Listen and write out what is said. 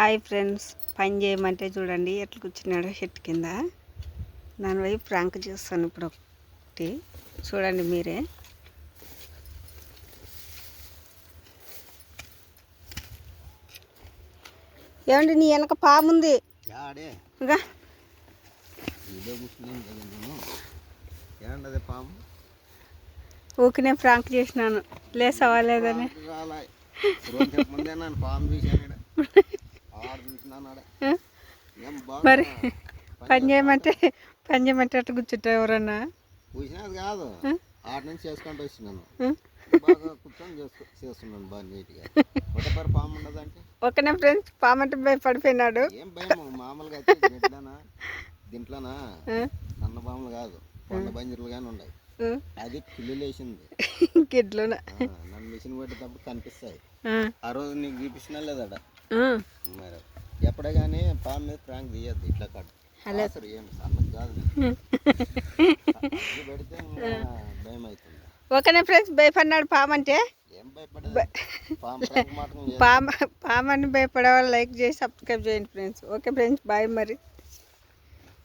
Hi friends పని చేయమంటే చూడండి ఎట్లా కూర్చున్నాడో చెట్టు కింద. దాని వైపు ప్రాంక్ చేస్తాను ఇప్పుడు ఒకటి. చూడండి మీరే. ఏమండి నీ వెనక పాముంది. కదా నేను. ఊకినే ప్రాంక్ చేసినాను. లేసావా లేదని పాము మరి పని చేయమంటే పని చేయమంటే అట్లా కూర్చుంటా ఎవరన్నా? చూసినది కాదు. ఆడ నుంచి చేసుకుంటూ వచ్చినాను. నీట్గా. ఒకటపరి పాము ఒకనే ఫ్రెండ్స్ పామంటే భయపడిపోయినాడు ఏం భయం? మామూలుగా దీంట్లోనా? సన్న పాములు కాదు. కొండ బంజరులు కానీ ఉన్నాయి? అది పిల్లులు వేసింది గిడ్లోన? నన్ను మిషన్ పెట్టేటప్పుడు కనిపిస్తాయి. ఆ. రోజు నీకు చూపించినా లేదాడ ఆ. మరి ఎప్పుడే కానీ పాము మీద ప్రాంక్ తీయద్దు ఇట్లా కట్ అలా. అసలు ఏం సన్నది కాదు పెడితే భయం అవుతుంది ఒకనే ఫ్రెండ్స్ భయపడినాడు పాము మాత్రం చేయదు. పామ పామని భయపడే వాళ్ళు లైక్ చేసి సబ్స్క్రైబ్ చేయండి ఫ్రెండ్స్. ఓకే ఫ్రెండ్స్ బాయ్ మరి.